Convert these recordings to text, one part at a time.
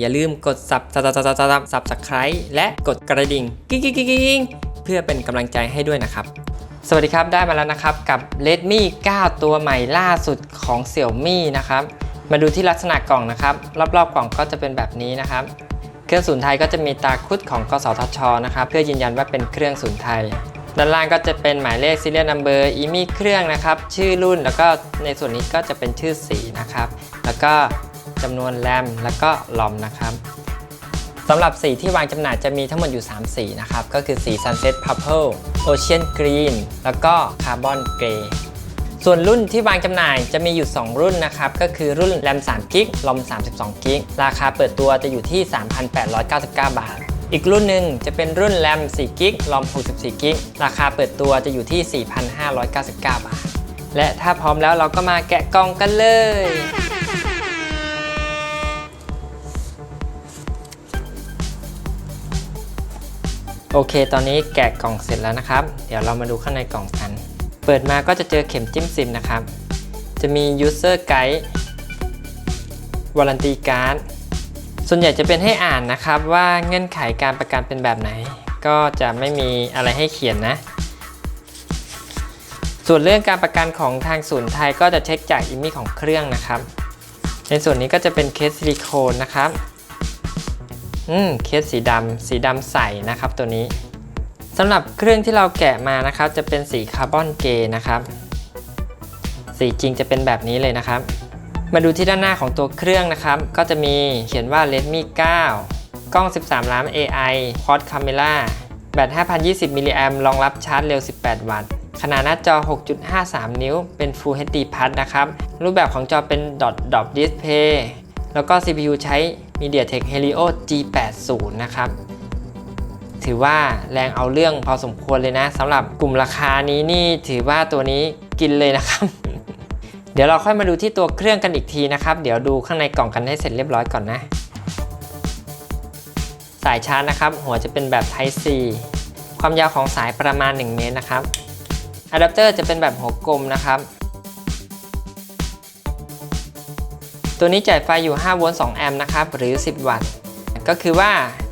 อย่าลืมกด sub sub sub sub sub subscribe และกดกระดิ่งกิ๊งกิ๊งกิ๊งกิ๊งเพื่อเป็นกำลังใจให้ด้วยนะครับ สวัสดีครับได้มาแล้วนะครับกับ Redmi 9 ตัวใหม่ล่าสุดของ Xiaomi นะครับมาดูที่ลักษณะกล่องนะครับ รอบๆกล่องก็จะเป็นแบบนี้นะครับ เครื่องศูนไทยก็จะมีตาคุดของกสทชนะครับ เพื่อยืนยันว่าเป็นเครื่องศูนไทย ด้านล่างก็จะเป็นหมายเลข serial number อีมีเครื่องนะครับ ชื่อรุ่นแล้วก็ในส่วนนี้ก็จะเป็นชื่อสีนะครับ แล้วก็ จำนวนแรมแล้วก็ลอมนะครับสำหรับสีที่วางจำหน่ายจะมีทั้งหมดอยู่ 3 สีนะครับ ก็คือสี Sunset Purple Ocean Green แล้วก็ Carbon Grey ส่วนรุ่นที่วางจำหน่ายจะมีอยู่ 2 รุ่นนะครับ ก็คือรุ่นแรม3กิกลอม32กิกราคาเปิดตัวจะอยู่ที่ 3,899 บาท อีกรุ่นหนึ่งจะเป็นรุ่นแรม4กิกลอม64กิกราคาเปิดตัวจะอยู่ที่ 4,599 บาท และถ้าพร้อมแล้วเราก็มาแกะกล่องกันเลย โอเค ตอนนี้แกะกล่องเสร็จแล้วนะครับ เดี๋ยวเรามาดูข้างในกล่องกัน เปิดมาก็จะเจอเข็มจิ้มซิมนะครับ จะมี user guide warranty card ส่วนใหญ่จะเป็นให้อ่านนะครับว่าเงื่อนไขการประกันเป็นแบบไหน ก็จะไม่มีอะไรให้เขียนนะ ส่วนเรื่องการประกันของทางศูนย์ไทยก็จะเช็คจากอิมมี่ของเครื่องนะครับ ในส่วนนี้ก็จะเป็นเคสซิลิโคนนะครับ อืมเคสสีดำสีดำใสนะครับตัวนี้สำหรับเครื่องที่เราแกะมานะครับ จะเป็นสีคาร์บอนเกย์นะครับ สีจริงจะเป็นแบบนี้เลยนะครับ มาดูที่ด้านหน้าของตัวเครื่องนะครับ ก็จะมีเขียนว่า Redmi 9 กล้อง 13 ล้าน AI Quad Camera แบต 5,020 มิลลิแอมรองรับชาร์จเร็ว 18 วัตต์ ขนาดหน้าจอ 6.53 นิ้ว เป็น Full HD Plus นะครับ รูปแบบของจอเป็น Dot Dot Display แล้วก็ CPU ใช้ MediaTek Helio G80 นะครับ ถือว่าแรงเอาเรื่องพอสมควรเลยนะสำหรับกลุ่มราคานี้นี่ถือว่าตัวนี้กินเลยนะครับ เดี๋ยวเราค่อยมาดูที่ตัวเครื่องกันอีกทีนะครับ เดี๋ยวดูข้างในกล่องกันให้เสร็จเรียบร้อยก่อนนะ สายชาร์จนะครับ หัวจะเป็นแบบ Type C ความยาวของสายประมาณ 1 เมตรนะครับอะแดปเตอร์จะเป็นแบบหัวกลมนะครับ ตัวนี้จ่ายไฟอยู่ 5 โวลต์ 2 แอมป์นะครับ หรือ 10 วัตต์ ก็คือว่า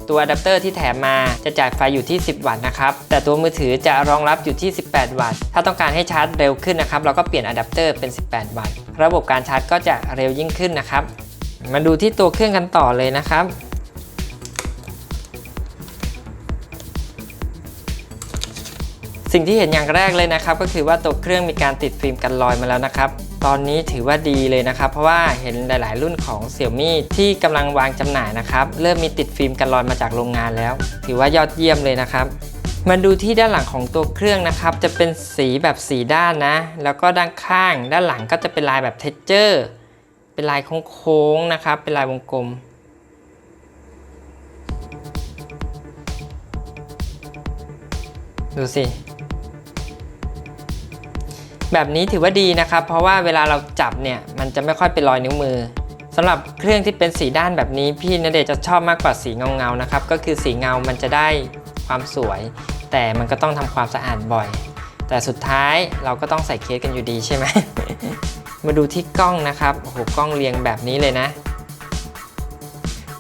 ตัวอะแดปเตอร์ที่แถมมาจะจ่ายไฟอยู่ที่ 10 วัตต์นะครับ แต่ตัวมือถือจะรองรับอยู่ที่ 18 วัตต์ ถ้าต้องการให้ชาร์จเร็วขึ้นนะครับ เราก็เปลี่ยนอะแดปเตอร์เป็น 18 วัตต์ ระบบการชาร์จก็จะเร็วยิ่งขึ้นนะครับ มาดูที่ตัวเครื่องกันต่อเลยนะครับสิ่งที่เห็นอย่างแรกเลยนะครับ ก็คือว่าตัวเครื่องมีการติดฟิล์มกันรอยมาแล้วนะครับ ตอนนี้ถือว่าดีเลยนะครับ เพราะว่าเห็นหลาย ๆ รุ่นของ Xiaomi ที่กำลังวางจำหน่ายนะครับ เริ่มมีติดฟิล์มกันรอยมาจากโรงงานแล้ว ถือว่ายอดเยี่ยมเลยนะครับมาดูที่ด้านหลังของตัวเครื่องนะครับ จะเป็นสีแบบสีด้านนะ แล้วก็ด้านข้าง ด้านหลังก็จะเป็นลายแบบเท x t อร์ เป็นลายโค้งๆนะครับ เป็นลายวงกลม ดูสิ แบบนี้ถือว่าดีนะครับ เพราะว่าเวลาเราจับเนี่ยมันจะไม่ค่อยเป็นรอยนิ้วมือสำหรับเครื่องที่เป็นสีด้านแบบนี้ พี่ณเดชน์จะชอบมากกว่าสีเงาเงาๆนะครับก็คือสีเงามันจะได้ความสวย แต่มันก็ต้องทำความสะอาดบ่อย แต่สุดท้ายเราก็ต้องใส่เคสกันอยู่ดีใช่ไหมมาดูที่กล้องนะครับโอ้โหกล้องเรียงแบบนี้เลยนะ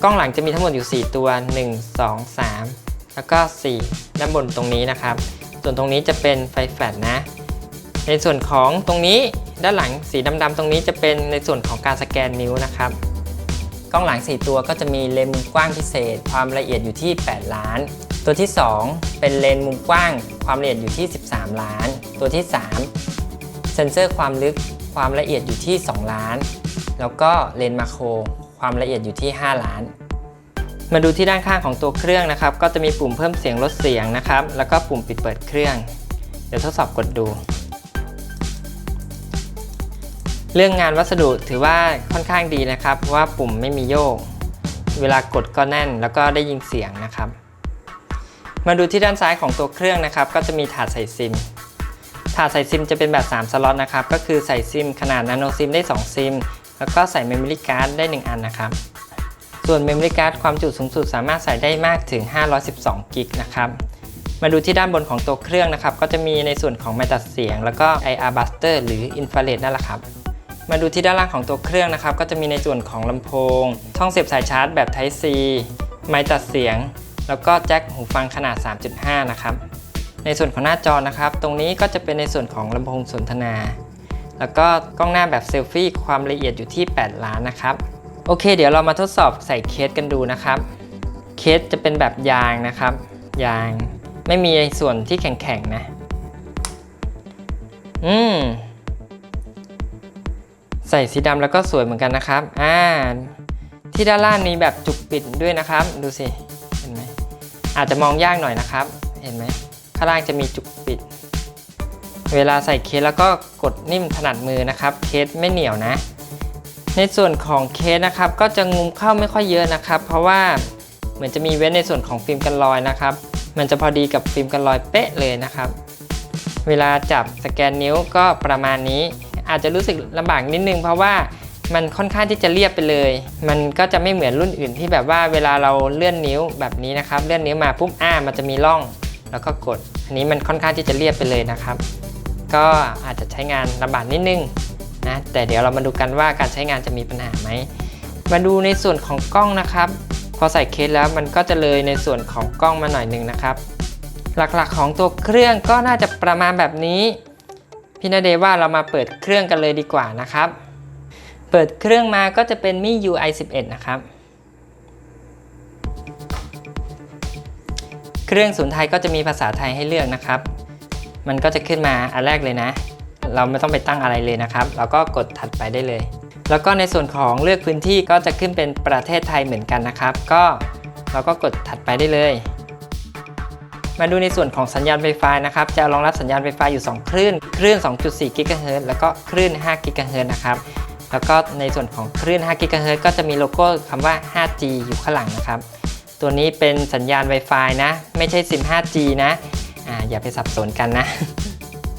กล้องหลังจะมีทั้งหมดอยู่ 4 ตัว 1 2 3 แล้วก็ 4 ด้านบนตรงนี้นะครับ ส่วนตรงนี้จะเป็นไฟแฟลชนะ ในส่วนของตรงนี้ด้านหลังสีดำๆตรงนี้จะเป็นในส่วนของการสแกนนิ้วนะครับกล้องหลัง 4 ตัวก็จะมีเลนส์มุมกว้างพิเศษ ความละเอียดอยู่ที่ 8 ล้าน ตัวที่ 2 เป็นเลนส์มุมกว้าง ความละเอียดอยู่ที่ 13 ล้าน ตัวที่ 3 เซ็นเซอร์ความลึกความละเอียดอยู่ที่ 2 ล้าน แล้วก็เลนส์มาโคร ความละเอียดอยู่ที่ 5 ล้าน มาดูที่ด้านข้างของตัวเครื่องนะครับ ก็จะมีปุ่มเพิ่มเสียงลดเสียงนะครับ แล้วก็ปุ่มปิดเปิดเครื่อง เดี๋ยวทดสอบกดดู เรื่องงานวัสดุถือว่าค่อนข้างดีนะครับ เพราะว่าปุ่มไม่มีโยก เวลากดก็แน่นแล้วก็ได้ยินเสียงนะครับ มาดูที่ด้านซ้ายของตัวเครื่องนะครับ ก็จะมีถาดใส่ซิม ถาดใส่ซิมจะเป็นแบบ 3 สล็อตนะครับ ก็คือใส่ซิมขนาดนาโนซิมได้ 2 ซิม แล้วก็ใส่เมมโมรี่การ์ดได้ 1 อันนะครับ ส่วนเมมโมรี่การ์ดความจุสูงสุดสามารถใส่ได้มากถึง 512 กิกนะครับมาดูที่ด้านบนของตัวเครื่องนะครับ ก็จะมีในส่วนของไมตัดเสียง แล้วก็ IR Buster หรือ Infrared นั่นแหละครับ มาดูที่ด้านล่างของตัวเครื่องนะครับ ก็จะมีในส่วนของลำโพง ช่องเสียบสายชาร์จแบบ Type C ไมค์ตัดเสียง แล้วก็แจ็คหูฟังขนาด 3.5 นะครับ ในส่วนของหน้าจอนะครับ ตรงนี้ก็จะเป็นในส่วนของลำโพงสนทนา แล้วก็กล้องหน้าแบบเซลฟี่ความละเอียดอยู่ที่ 8 ล้านนะครับ โอเค เดี๋ยวเรามาทดสอบใส่เคสกันดูนะครับ เคสจะเป็นแบบยางนะครับ ยาง ไม่มีในส่วนที่แข็งๆนะ อืม ใส่สีดำแล้วก็สวยเหมือนกันนะครับอ่าที่ด้านล่างมีแบบจุกปิดด้วยนะครับ ดูสิเห็นไหมอาจจะมองยากหน่อยนะครับ เห็นไหมข้างล่างจะมีจุกปิด เวลาใส่เคสแล้วก็กดนิ่มถนัดมือนะครับ เคสไม่เหนียวนะ ในส่วนของเคสนะครับก็จะงุมเข้าไม่ค่อยเยอะนะครับ เพราะว่าเหมือนจะมีเว้นในส่วนของฟิล์มกันรอยนะครับ มันจะพอดีกับฟิล์มกันรอยเป๊ะเลยนะครับ เวลาจับสแกนนิ้วก็ประมาณนี้ อาจจะรู้สึกลำบากนิดนึง เพราะว่ามันค่อนข้างที่จะเรียบไปเลย มันก็จะไม่เหมือนรุ่นอื่นที่แบบว่าเวลาเราเลื่อนนิ้วแบบนี้นะครับ เลื่อนนิ้วมาปุ๊บอ่ามันจะมีร่อง แล้วก็กด อันนี้มันค่อนข้างที่จะเรียบไปเลยนะครับ ก็อาจจะใช้งานลำบากนิดนึงนะ แต่เดี๋ยวเรามาดูกันว่าการใช้งานจะมีปัญหาไหม มาดูในส่วนของกล้องนะครับ พอใส่เคสแล้วมันก็จะเลยในส่วนของกล้องมาหน่อยหนึ่งนะครับ หลักๆของตัวเครื่องก็น่าจะประมาณแบบนี้ พี่นาเดว่าเรามาเปิดเครื่องกันเลยดีกว่านะครับ เปิดเครื่องมาก็จะเป็นมี่ UI 11 นะครับ เครื่องศูนย์ไทยก็จะมีภาษาไทยให้เลือกนะครับ มันก็จะขึ้นมาอันแรกเลยนะ เราไม่ต้องไปตั้งอะไรเลยนะครับ เราก็กดถัดไปได้เลย แล้วก็ในส่วนของเลือกพื้นที่ก็จะขึ้นเป็นประเทศไทยเหมือนกันนะครับ ก็เราก็กดถัดไปได้เลย มาดูในส่วนของสัญญาณ Wi-Fi นะครับ จะรองรับสัญญาณ Wi-Fi อยู่ 2 คลื่น คลื่น 2.4 GHz แล้วก็คลื่น5 GHz นะครับ แล้วก็ในส่วนของคลื่น5 GHz ก็จะมีโลโก้คำว่า 5G อยู่ข้างหลังนะครับ ตัวนี้เป็นสัญญาณ Wi-Fi นะ ไม่ใช่ซิม 5G นะอ่าอย่าไปสับสนกันนะ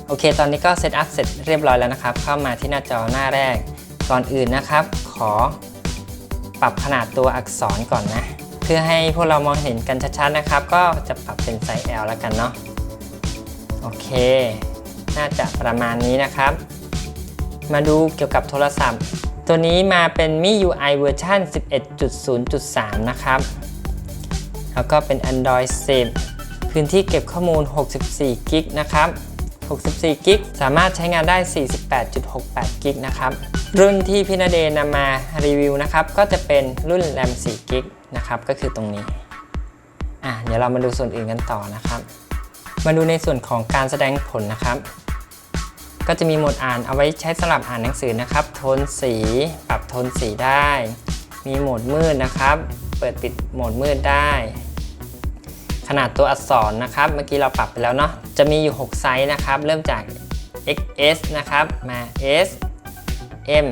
โอเค ตอนนี้ก็เซตอัพเสร็จเรียบร้อยแล้วนะครับ เข้ามาที่หน้าจอหน้าแรก ก่อนอื่นนะครับ ขอปรับขนาดตัวอักษรก่อนนะ เพื่อให้พวกเรามองเห็นกันชัดๆนะครับ ก็จะปรับเป็นไซส์ L แล้วกันเนาะโอเค น่าจะประมาณนี้นะครับ มาดูเกี่ยวกับโทรศัพท์ ตัวนี้มาเป็น Mi UI เวอร์ชัน11.0.3 นะครับ แล้วก็เป็น Android 10 พื้นที่เก็บข้อมูล 64 กิกนะครับ 64 กิก สามารถใช้งานได้ 48.68 กิกนะครับ รุ่นที่พี่นาเดนนำมารีวิวนะครับ ก็จะเป็นรุ่น RAM 4กิกนะครับ ก็คือตรงนี้ อะ เดี๋ยวเรามาดูส่วนอื่นกันต่อนะครับ มาดูในส่วนของการแสดงผลนะครับ ก็จะมีโหมดอ่านเอาไว้ใช้สำหรับอ่านหนังสือนะครับ โทนสี ปรับโทนสีได้ มีโหมดมืดนะครับ เปิดปิดโหมดมืดได้ ขนาดตัวอักษรนะครับ เมื่อกี้เราปรับไปแล้วเนาะ จะมีอยู่ 6 ไซส์นะครับ เริ่มจาก XS นะครับ มา S M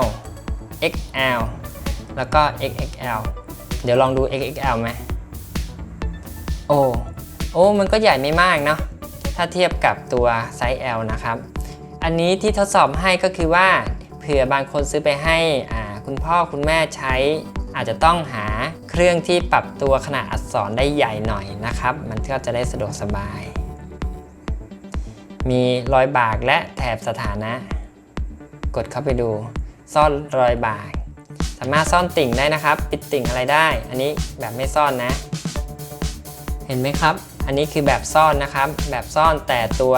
L XL แล้วก็ XXL เดี๋ยวลองดู XXL ไหมโอ้ โอ้ มันก็ใหญ่ไม่มากเนาะ ถ้าเทียบกับตัวไซส์ L นะครับ อันนี้ที่ทดสอบให้ก็คือว่า เผื่อบางคนซื้อไปให้คุณพ่อคุณแม่ใช้อาจจะต้องหา เครื่องที่ปรับตัวขนาดอักษรได้ใหญ่หน่อยนะครับ มันก็จะได้สะดวกสบาย มีรอยบากและแถบสถานะ กดเข้าไปดู ซ่อนรอยบาก สามารถซ่อนติ่งได้นะครับ ปิดติ่งอะไรได้ อันนี้แบบไม่ซ่อนนะ เห็นไหมครับ อันนี้คือแบบซ่อนนะครับ แบบซ่อนแต่ตัว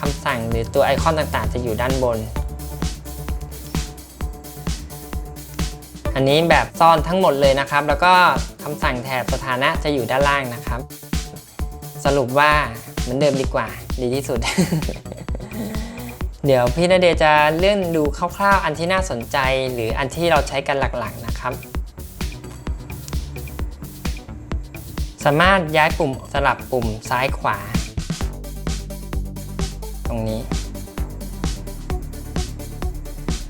คำสั่งหรือตัวไอคอนต่างๆ จะอยู่ด้านบน นนี้แบบซ่อนทั้งหมดเลยนะครับ แล้วก็คำสั่งแถบสถานะจะอยู่ด้านล่างนะครับ สรุปว่าเหมือนเดิมดีกว่า ดีที่สุด เดี๋ยวพี่นาเดจะเลื่อนดูคร่าวๆ อันที่น่าสนใจ หรืออันที่เราใช้กันหลักๆนะครับ สามารถย้ายปุ่มสลับปุ่มซ้ายขวา ตรงนี้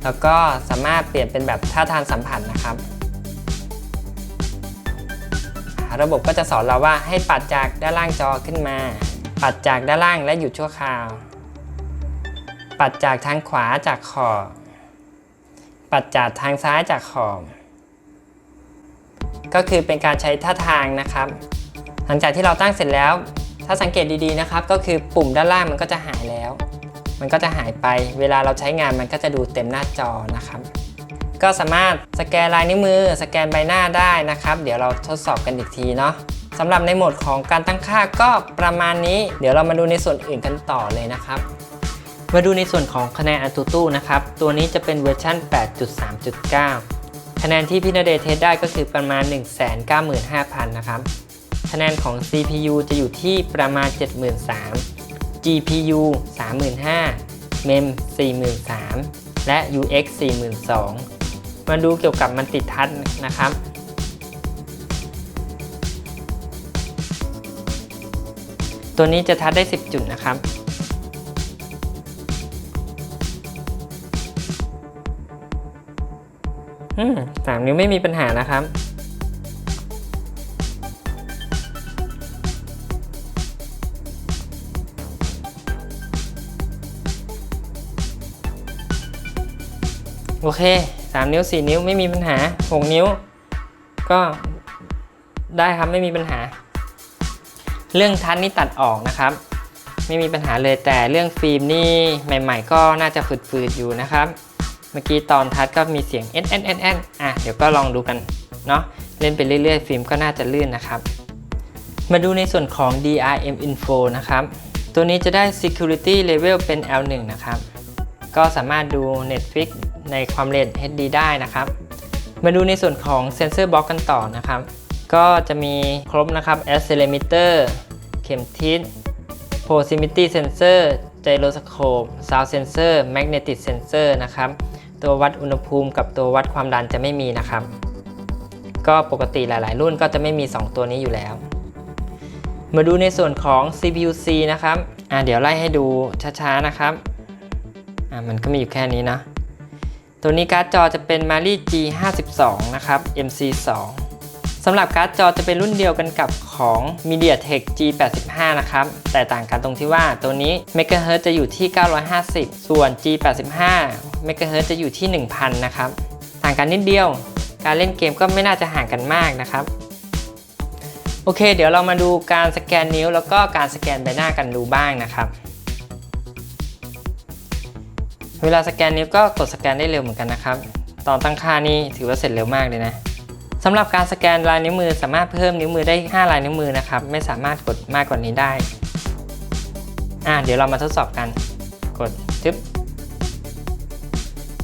แล้วก็สามารถเปลี่ยนเป็นแบบท่าทางสัมผัสนะครับ ระบบก็จะสอนเราว่าให้ปัดจากด้านล่างจอขึ้นมา ปัดจากด้านล่างและหยุดชั่วคราว ปัดจากทางขวาจากขอบปัดจากทางซ้ายจากขอบก็คือเป็นการใช้ท่าทางนะครับ หลังจากที่เราตั้งเสร็จแล้ว ถ้าสังเกตดีๆนะครับ ก็คือปุ่มด้านล่างมันก็จะหายแล้ว มันก็จะหายไป เวลาเราใช้งานมันก็จะดูเต็มหน้าจอนะครับ ก็สามารถสแกนลายนิ้วมือ สแกนใบหน้าได้นะครับ เดี๋ยวเราทดสอบกันอีกทีเนาะสำหรับในโหมดของการตั้งค่าก็ประมาณนี้ เดี๋ยวเรามาดูในส่วนอื่นกันต่อเลยนะครับ มาดูในส่วนของคะแนน AnTuTu นะครับ ตัวนี้จะเป็นเวอร์ชัน8.3.9 คะแนนที่พี่นเดชเทสได้ก็คือประมาณ 195,000 นะครับ คะแนนของ CPU จะอยู่ที่ประมาณ 73,000 GPU 35,000 MEM 43,000 และ UX 42,000 มาดูเกี่ยวกับมันติดทัชนะครับ ตัวนี้จะทัชได้ 10 จุดนะครับสามนิ้วไม่มีปัญหานะครับ โอเค 3 นิ้ว 4 นิ้วไม่มีปัญหา 6 นิ้ว ก็ได้ครับไม่มีปัญหา เรื่องทัชนี่ตัดออกนะครับ ไม่มีปัญหาเลยแต่เรื่องฟิล์มนี่ใหม่ ๆ ก็น่าจะฝืดๆอยู่นะครับ เมื่อกี้ตอนทัชก็มีเสียง n n n n อะเดี๋ยวก็ลองดูกันเนาะเล่นไปเรื่อยๆ ฟิล์มก็น่าจะลื่นนะครับ มาดูในส่วนของ DRM Info นะครับ ตัวนี้จะได้ Security Level เป็น L1 นะครับ ก็สามารถดู Netflix ในความเร็ว HD ได้นะครับ มาดูในส่วนของ Sensor Box กันต่อนะครับ ก็จะมีครบนะครับ Accelerometer เข็มทิศ Proximity Sensor Gyroscope Sound Sensor Magnetic Sensor นะครับ ตัววัดอุณหภูมิกับตัววัดความดันจะไม่มีนะครับ ก็ปกติหลาย ๆ รุ่นก็จะไม่มี 2 ตัวนี้อยู่แล้ว มาดูในส่วนของ CPU-C นะครับ อ่าเดี๋ยวไล่ให้ดูช้า ๆ นะครับ อ่ามันก็มีอยู่แค่นี้นะ ตัวนี้การ์ดจอจะเป็น Mali G52 นะครับ MC2 สำหรับการ์ดจอจะเป็นรุ่นเดียวกันกับของ MediaTek G85 นะครับ แต่ต่างกันตรงที่ว่าตัวนี้ MHz จะอยู่ที่ 950 ส่วน G85 MHz จะอยู่ที่ 1000 นะครับ ต่างกันนิดเดียว การเล่นเกมก็ไม่น่าจะห่างกันมากนะครับโอเค เดี๋ยวเรามาดูการสแกนนิ้วแล้วก็การสแกนใบหน้ากันดูบ้างนะครับ เวลาสแกนนิ้วก็กดสแกนได้เร็วเหมือนกันนะครับ ตอนตั้งค่านี่ถือว่าเสร็จเร็วมากเลยนะสำหรับการสแกนลายนิ้วมือสามารถเพิ่มนิ้วมือได้ 5 ลายนิ้วมือนะครับ ไม่สามารถกดมากกว่านี้ได้ อ่าเดี๋ยวเรามาทดสอบกัน กดจึ๊บ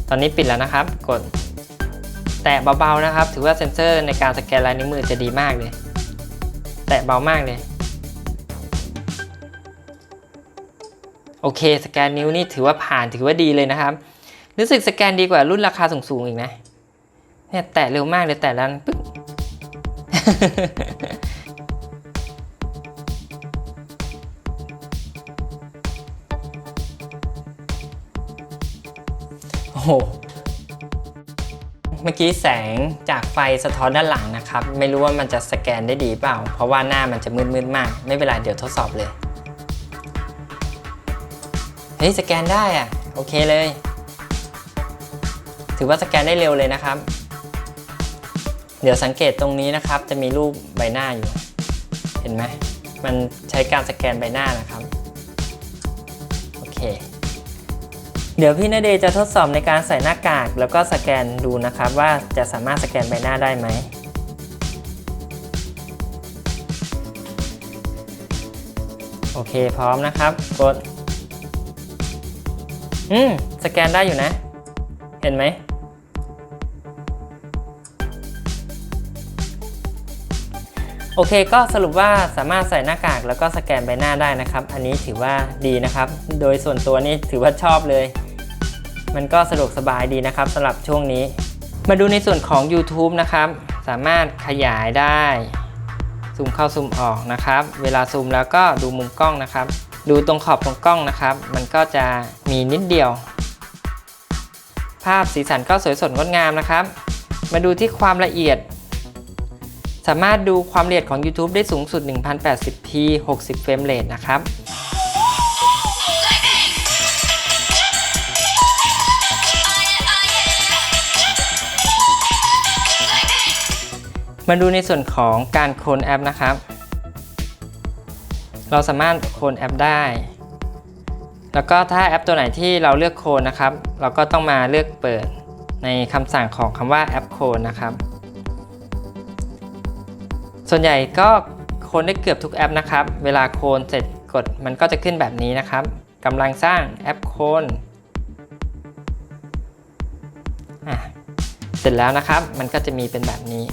ตอนนี้ปิดแล้วนะครับ กด แตะเบาๆนะครับ ถือว่าเซ็นเซอร์ในการสแกนลายนิ้วมือจะดีมากเลย แตะเบามากเลย โอเค สแกนนิ้วนี่ถือว่าผ่านถือว่าดีเลยนะครับ รู้สึกสแกนดีกว่ารุ่นราคาสูงๆอีกนะ เนี่ยแตะเร็วมากเลยแตะแล้วปึ๊บโอ้โหเมื่อกี้แสงจากไฟสะท้อนด้านหลังนะครับ ไม่รู้ว่ามันจะสแกนได้ดีเปล่า เพราะว่าหน้ามันจะมืดๆมาก ไม่เป็นไรเดี๋ยวทดสอบเลย เฮ้ยสแกนได้อะโอเคเลย ถือว่าสแกนได้เร็วเลยนะครับ เดี๋ยวสังเกตตรงนี้นะครับ จะมีรูปใบหน้าอยู่ เห็นไหมมันใช้การสแกนใบหน้านะครับโอเค เดี๋ยวพี่นาเดย์จะทดสอบในการใส่หน้ากาก แล้วก็สแกนดูนะครับว่าจะสามารถสแกนใบหน้าได้ไหมโอเคพร้อมนะครับกด อืม สแกนได้อยู่นะ เห็นไหม โอเคก็สรุปว่าสามารถใส่หน้ากากแล้วก็สแกนใบหน้าได้นะครับ อันนี้ถือว่าดีนะครับ โดยส่วนตัวนี่ถือว่าชอบเลย มันก็สะดวกสบายดีนะครับสำหรับช่วงนี้ มาดูในส่วนของ YouTube นะครับ สามารถขยายได้ซูมเข้าซูมออกนะครับ เวลาซูมแล้วก็ดูมุมกล้องนะครับ ดูตรงขอบตรงกล้องนะครับ มันก็จะมีนิดเดียว ภาพสีสันก็สวยสดงดงามนะครับ มาดูที่ความละเอียด สามารถดูความละเอียดของ YouTube ได้สูงสุด 1080p 60เฟรมเรทนะครับมาดูในส่วนของการโคลนแอปนะครับ เราสามารถโคลนแอปได้ แล้วก็ถ้าแอปตัวไหนที่เราเลือกโคลนนะครับ เราก็ต้องมาเลือกเปิดในคำสั่งของคำว่าแอปโคลนนะครับ ส่วนใหญ่ก็โคลนได้เกือบทุกแอปนะครับ เวลาโคลนเสร็จกดมันก็จะขึ้นแบบนี้นะครับกำลังสร้างแอปโคลนเสร็จแล้วนะครับ มันก็จะมีเป็นแบบนี้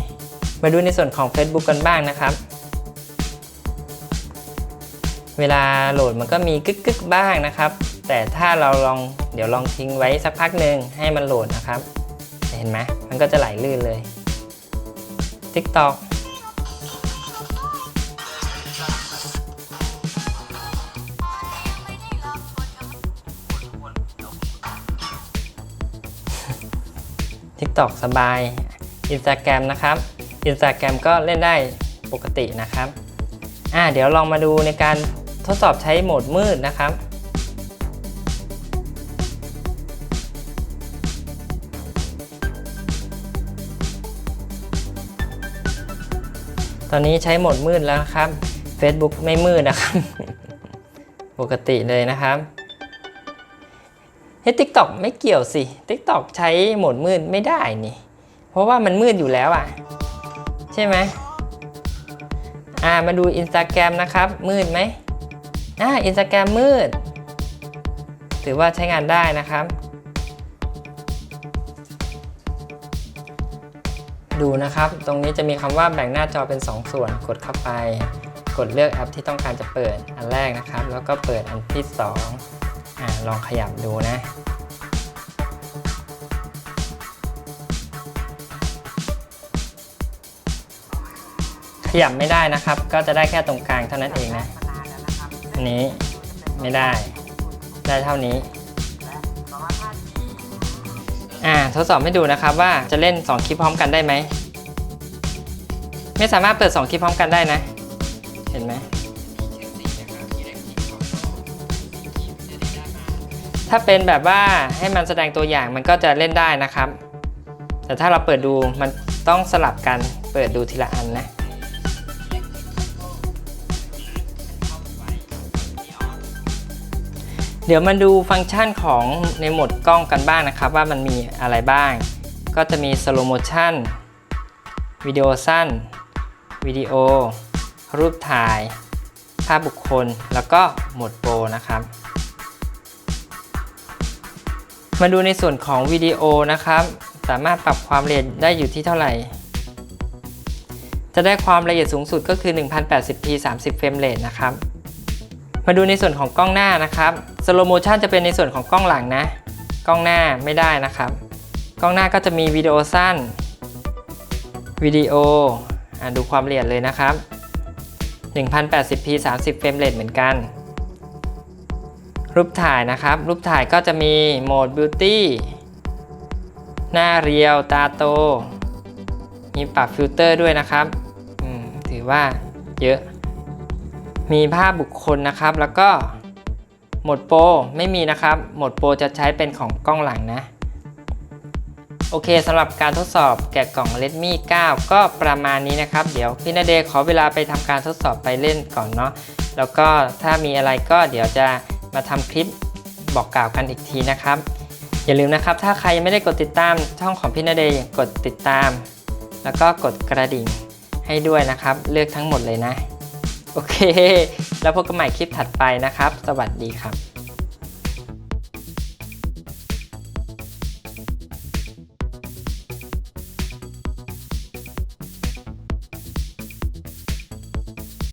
มาดูในส่วนของ Facebook กันบ้างนะครับ เวลาโหลดมันก็มีกึกกึกบ้างนะครับ แต่ถ้าเราลองเดี๋ยวลองทิ้งไว้สักพักหนึ่งให้มันโหลดนะครับ เห็นไหมมันก็จะไหลลื่นเลย TikTok ทิกตอกสบาย Instagram นะครับ Instagram ก็เล่นได้ปกตินะครับ อ่าเดี๋ยวลองมาดูในการ ทดสอบใช้โหมดมืดนะครับ ตอนนี้ใช้โหมดมืดแล้วนะครับ Facebook ไม่มืดนะครับ ปกติเลยนะครับเฮ้ย TikTok ไม่เกี่ยวสิ TikTok ใช้โหมดมืดไม่ได้นี่ เพราะว่ามันมืดอยู่แล้วอะ ใช่ไหมอ่ามาดู Instagram นะครับ มืดไหม อ่า Instagram มืด ถือว่าใช้งานได้นะครับ ดูนะครับ ตรงนี้จะมีคำว่าแบ่งหน้าจอเป็น 2 ส่วน กดเข้าไป กดเลือกแอปที่ต้องการจะเปิดอันแรกนะครับ แล้วก็เปิดอันที่2อ่าลองขยับดูนะขยับไม่ได้นะครับ ก็จะได้แค่ตรงกลางเท่านั้นเองนะ อันนี้ไม่ได้ ได้เท่านี้ อ่าทดสอบให้ดูนะครับว่าจะเล่น 2 คลิปพร้อมกันได้ไหม ไม่สามารถเปิด 2 คลิปพร้อมกันได้นะ เห็นไหม ถ้าเป็นแบบว่าให้มันแสดงตัวอย่างมันก็จะเล่นได้นะครับ แต่ถ้าเราเปิดดูมันต้องสลับกันเปิดดูทีละอันนะ เดี๋ยวมาดูฟังก์ชันของในโหมดกล้องกันบ้างนะครับ ว่ามันมีอะไรบ้าง ก็จะมี slow motion วิดีโอสั้นวิดีโอ รูปถ่าย ภาพบุคคล แล้วก็โหมดโปรนะครับ มาดูในส่วนของวิดีโอนะครับ สามารถปรับความละเอียดได้อยู่ที่เท่าไหร่ จะได้ความละเอียดสูงสุดก็คือ 1080p 30 เฟรมเรทนะครับ มาดูในส่วนของกล้องหน้านะครับ slow motion จะเป็นในส่วนของกล้องหลังนะ กล้องหน้าไม่ได้นะครับ กล้องหน้าก็จะมีวิดีโอสั้นวิดีโออดูความละเอียดเลยนะครับ 1080p 30เฟรมเรทเหมือนกัน รูปถ่ายนะครับ รูปถ่ายก็จะมีโหมด Beauty หน้าเรียวตาโต มีปรับฟิลเตอร์ด้วยนะครับถือว่าเยอะ มีภาพบุคคลนะครับ แล้วก็โหมดโปรไม่มีนะครับโหมดโปรจะใช้เป็นของกล้องหลังนะ โอเคสำหรับการทดสอบแกะกล่อง Redmi 9 ก็ประมาณนี้นะครับ เดี๋ยวพี่นาเดขอเวลาไปทำการทดสอบไปเล่นก่อนเนาะ แล้วก็ถ้ามีอะไรก็เดี๋ยวจะมาทำคลิปบอกกล่าวกันอีกทีนะครับ อย่าลืมนะครับ ถ้าใครยังไม่ได้กดติดตามช่องของพี่นาเดกดติดตาม แล้วก็กดกระดิ่งให้ด้วยนะครับ เลือกทั้งหมดเลยนะ โอเค แล้วพบกันใหม่คลิปถัดไปนะครับ สวัสดีครับ